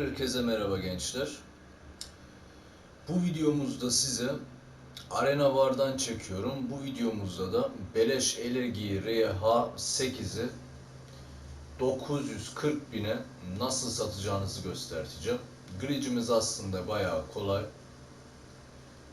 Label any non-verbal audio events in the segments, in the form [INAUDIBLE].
Herkese merhaba gençler. Bu videomuzda size Arena Var'dan çekiyorum. Bu videomuzda da Beleş Elergi RH8'i 940 bine nasıl satacağınızı göstereceğim. Glitch'imiz aslında bayağı kolay.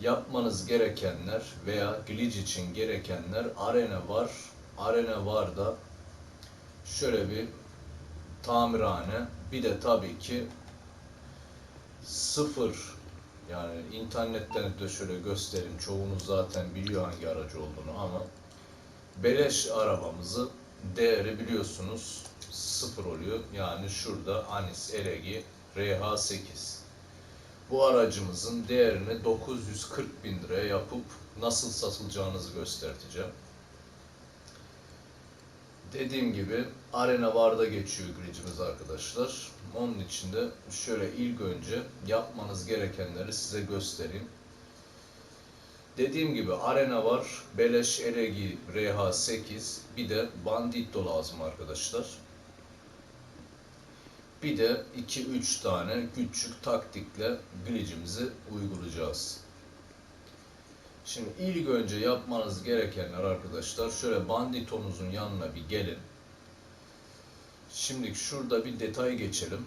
Yapmanız gerekenler veya glitch için gerekenler Arena var. Arena Var'da şöyle bir tamirhane bir de tabii ki sıfır. Yani internetten de şöyle göstereyim. Çoğunuz zaten biliyor hangi aracı olduğunu ama beleş arabamızı değeri biliyorsunuz sıfır oluyor. Yani şurada Anis Eregi RH8 bu aracımızın değerini 940 bin liraya yapıp nasıl satılacağınızı göstereceğim. Dediğim gibi Arena Var'da geçiyor glitch'imiz arkadaşlar. Onun için de şöyle ilk önce yapmanız gerekenleri size göstereyim. Dediğim gibi Arena var, Beleş Eregi RH8, bir de Bandito lazım arkadaşlar. Bir de 2-3 tane küçük taktikle glitch'imizi uygulayacağız. Şimdi ilk önce yapmanız gerekenler arkadaşlar şöyle banditonuzun yanına bir gelin. Şimdi şurada bir detay geçelim.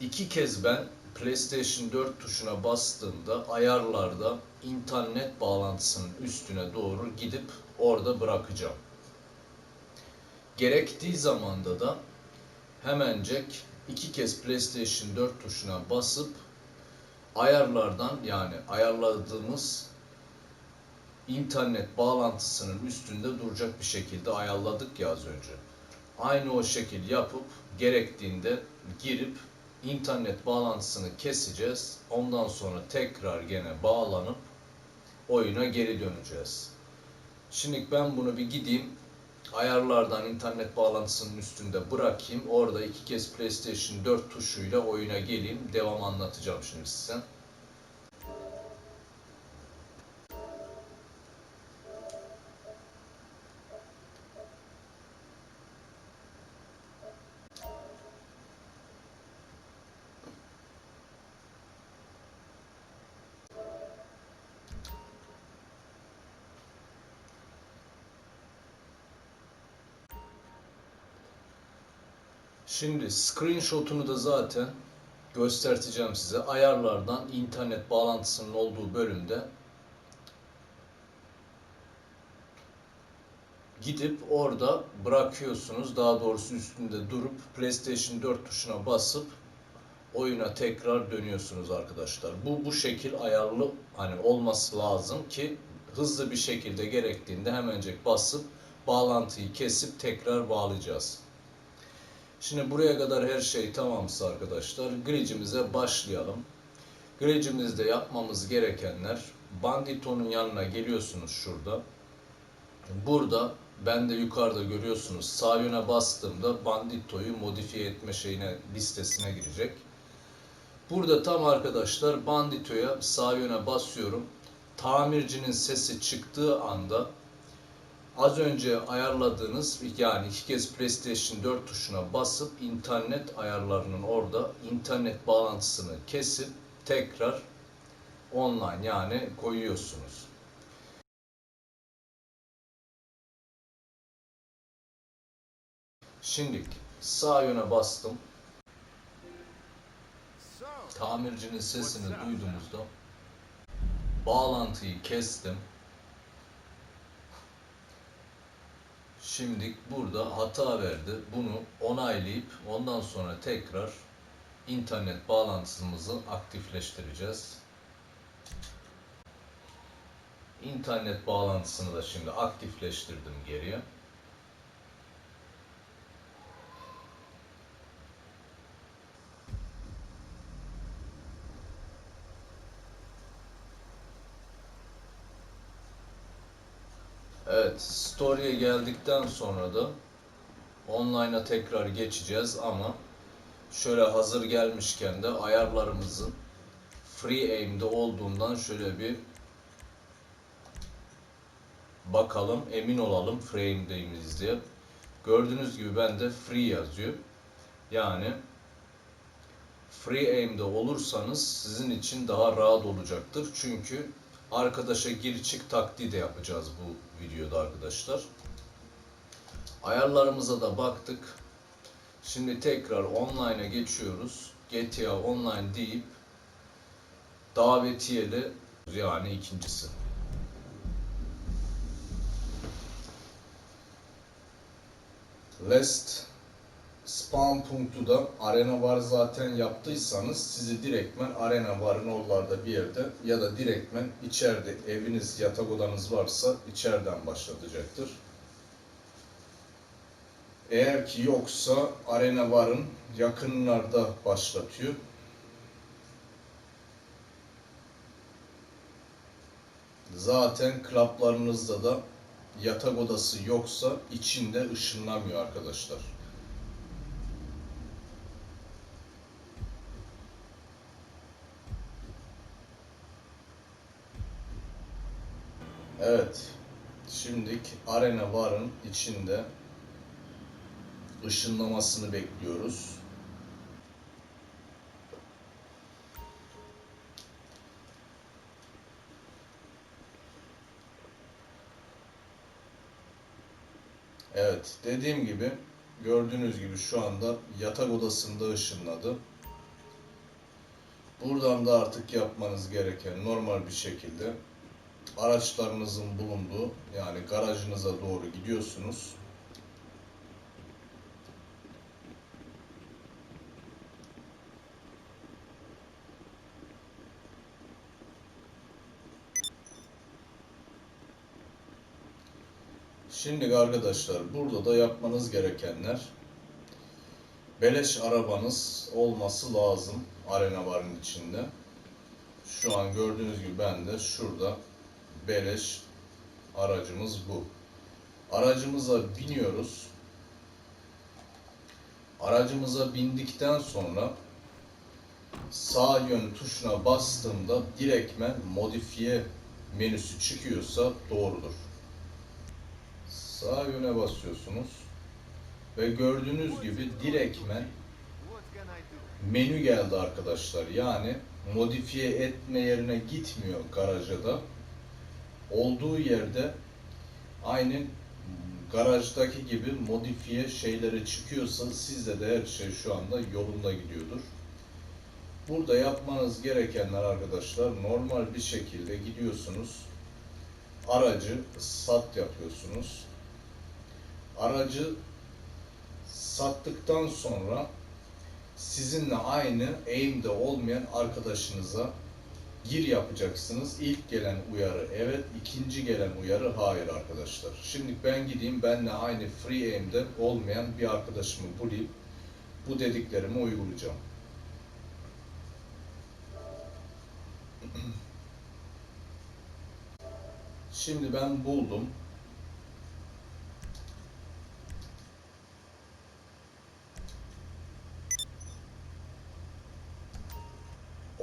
İki kez ben PlayStation 4 tuşuna bastığımda ayarlarda internet bağlantısının üstüne doğru gidip orada bırakacağım. Gerektiği zamanda da hemencek iki kez PlayStation 4 tuşuna basıp ayarlardan yani ayarladığımız internet bağlantısının üstünde duracak bir şekilde ayarladık ya az önce. Aynı o şekil yapıp gerektiğinde girip internet bağlantısını keseceğiz. Ondan sonra tekrar gene bağlanıp oyuna geri döneceğiz. Şimdi ben bunu bir gideyim ayarlardan internet bağlantısının üstünde bırakayım. Orada iki kez PlayStation 4 tuşuyla oyuna geleyim. Devam anlatacağım şimdi size. Şimdi screenshot'unu da zaten göstereceğim size. Ayarlardan internet bağlantısının olduğu bölümde gidip orada bırakıyorsunuz. Daha doğrusu üstünde durup PlayStation 4 tuşuna basıp oyuna tekrar dönüyorsunuz arkadaşlar. Bu bu şekil ayarlı hani olması lazım ki hızlı bir şekilde gerektiğinde hemencek basıp bağlantıyı kesip tekrar bağlayacağız. Şimdi buraya kadar her şey tamamsa arkadaşlar glitch'imize başlayalım. Glitch'imizde yapmamız gerekenler Bandito'nun yanına geliyorsunuz şurada. Burada ben de yukarıda görüyorsunuz sağ yöne bastığımda Bandito'yu modifiye etme şeyine listesine girecek. Burada tam arkadaşlar Bandito'ya sağ yöne basıyorum. Tamircinin sesi çıktığı anda az önce ayarladığınız yani iki kez PlayStation 4 tuşuna basıp internet ayarlarının orada internet bağlantısını kesip tekrar online yani koyuyorsunuz. Şimdi sağ yöne bastım. Tamircinin sesini duyduğumuzda bağlantıyı kestim. Şimdi burada hata verdi. Bunu onaylayıp ondan sonra tekrar internet bağlantımızı aktifleştireceğiz. İnternet bağlantısını da şimdi aktifleştirdim geriye. Evet, Story'e geldikten sonra da online'a tekrar geçeceğiz ama şöyle hazır gelmişken de ayarlarımızın free aim'de olduğundan şöyle bir bakalım, emin olalım free aim'deyiz diye. Gördüğünüz gibi bende free yazıyor. Yani free aim'de olursanız sizin için daha rahat olacaktır. Çünkü arkadaşa gir çık taktiği de yapacağız bu videoda arkadaşlar. Ayarlarımıza da baktık. Şimdi tekrar online'a geçiyoruz. GTA Online deyip davetiyeli yani ikincisi. Last spawn punktu da arena var zaten yaptıysanız sizi direktmen arena varın oralarda bir yerde ya da direktmen içeride eviniz yatak odanız varsa içeriden başlatacaktır. Eğer ki yoksa arena varın yakınlarda başlatıyor. Zaten klaplarınızda da yatak odası yoksa içinde ışınlamıyor arkadaşlar. Evet. Şimdilik arena varın içinde ışınlamasını bekliyoruz. Evet, dediğim gibi gördüğünüz gibi şu anda yatak odasında ışınladı. Buradan da artık yapmanız gereken normal bir şekilde araçlarınızın bulunduğu yani garajınıza doğru gidiyorsunuz. Şimdi arkadaşlar burada da yapmanız gerekenler beleş arabanız olması lazım arena varın içinde. Şu an gördüğünüz gibi ben de şurada beleş aracımız bu. Aracımıza biniyoruz. Aracımıza bindikten sonra sağ yön tuşuna bastığımda direktmen modifiye menüsü çıkıyorsa doğrudur. Sağ yöne basıyorsunuz ve gördüğünüz gibi direktmen menü geldi arkadaşlar. Yani modifiye etme yerine gitmiyor garaja da. Olduğu yerde aynen garajdaki gibi modifiye şeyleri çıkıyorsa sizde de her şey şu anda yolunda gidiyordur. Burada yapmanız gerekenler arkadaşlar normal bir şekilde gidiyorsunuz. Aracı sat yapıyorsunuz. Aracı sattıktan sonra sizinle aynı aim'de olmayan arkadaşınıza gir yapacaksınız. İlk gelen uyarı evet, ikinci gelen uyarı hayır arkadaşlar. Şimdi ben gideyim benle aynı free aim'de olmayan bir arkadaşımı bulayım. Bu dediklerimi uygulayacağım. [CLEARS THROAT] Şimdi ben buldum.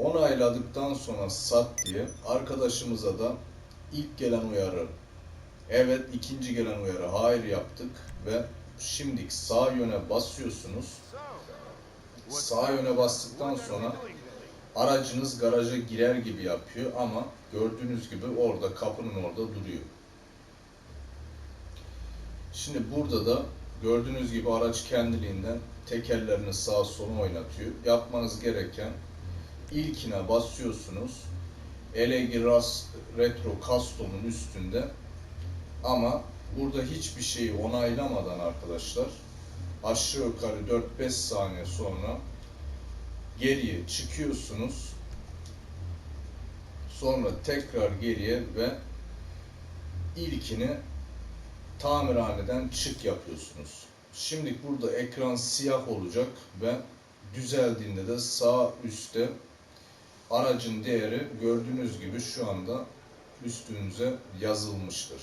Onayladıktan sonra sat diye arkadaşımıza da ilk gelen uyarı evet ikinci gelen uyarı hayır yaptık ve şimdi sağ yöne basıyorsunuz. Sağ yöne bastıktan sonra aracınız garaja girer gibi yapıyor ama gördüğünüz gibi orada kapının orada duruyor. Şimdi burada da gördüğünüz gibi araç kendiliğinden tekerlerini sağa sola oynatıyor. Yapmanız gereken ilkine basıyorsunuz. Elegi Ras Retro Custom'un üstünde ama burada hiçbir şeyi onaylamadan arkadaşlar aşağı yukarı 4-5 saniye sonra geriye çıkıyorsunuz. Sonra tekrar geriye ve ilkini tamirhaneden çık yapıyorsunuz. Şimdi burada ekran siyah olacak ve düzeldiğinde de sağ üstte aracın değeri gördüğünüz gibi şu anda üstünüze yazılmıştır.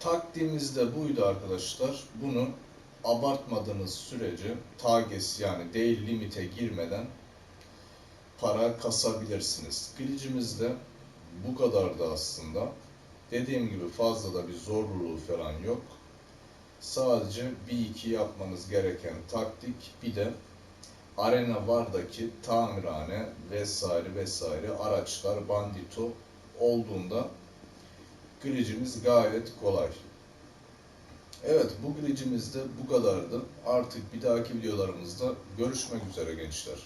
Taktiğimiz de buydu arkadaşlar. Bunu abartmadığınız sürece tages yani değil limite girmeden para kasabilirsiniz. Glitch'imiz de bu kadardı aslında. Dediğim gibi fazla da bir zorluluğu falan yok. Sadece bir iki yapmanız gereken taktik bir de Arena Var'daki tamirhane vesaire vesaire araçlar bandito olduğunda glitch'imiz gayet kolay. Evet bu glitch'imiz de bu kadardı. Artık bir dahaki videolarımızda görüşmek üzere gençler.